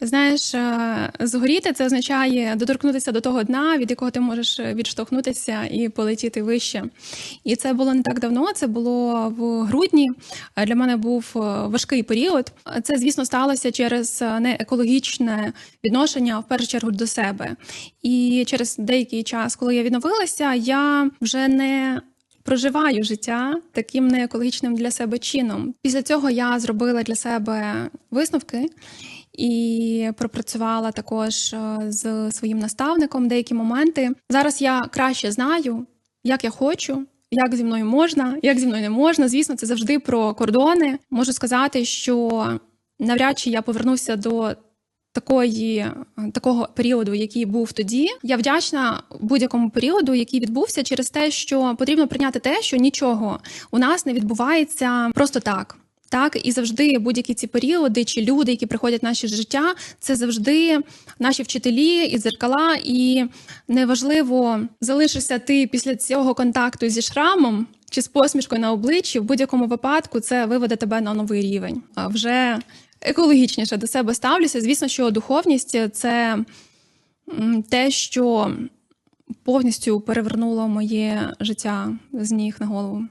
Знаєш, е, згоріти це означає доторкнутися до того дна, від якого ти можеш відштовхнутися і полетіти вище. І це було не так давно. Це було в грудні. Е, Для мене був е, важкий період. Це, звісно, сталося через е, неекологічне відношення в першу чергу до себе. І через деякий час, коли я відновилася, я вже не проживаю життя таким неекологічним для себе чином. Після цього я зробила для себе висновки і пропрацювала також е, з своїм наставником деякі моменти. Зараз я краще знаю, як я хочу. Як зі мною можна, як зі мною не можна. Звісно, це завжди про кордони. Можу сказати, що навряд чи я повернуся до такої такого періоду, який був тоді. Я вдячна будь-якому періоду, який відбувся, через те, що потрібно прийняти те, що нічого у нас не відбувається просто так. Так, і завжди будь-які ці періоди чи люди, які приходять в наше життя, це завжди наші вчителі і дзеркала. І неважливо, залишишся ти після цього контакту зі шрамом чи з посмішкою на обличчі. В будь-якому випадку це виведе тебе на новий рівень. А вже екологічніше до себе ставлюся. Звісно, що духовність це те, що повністю перевернуло моє життя з ніг на голову.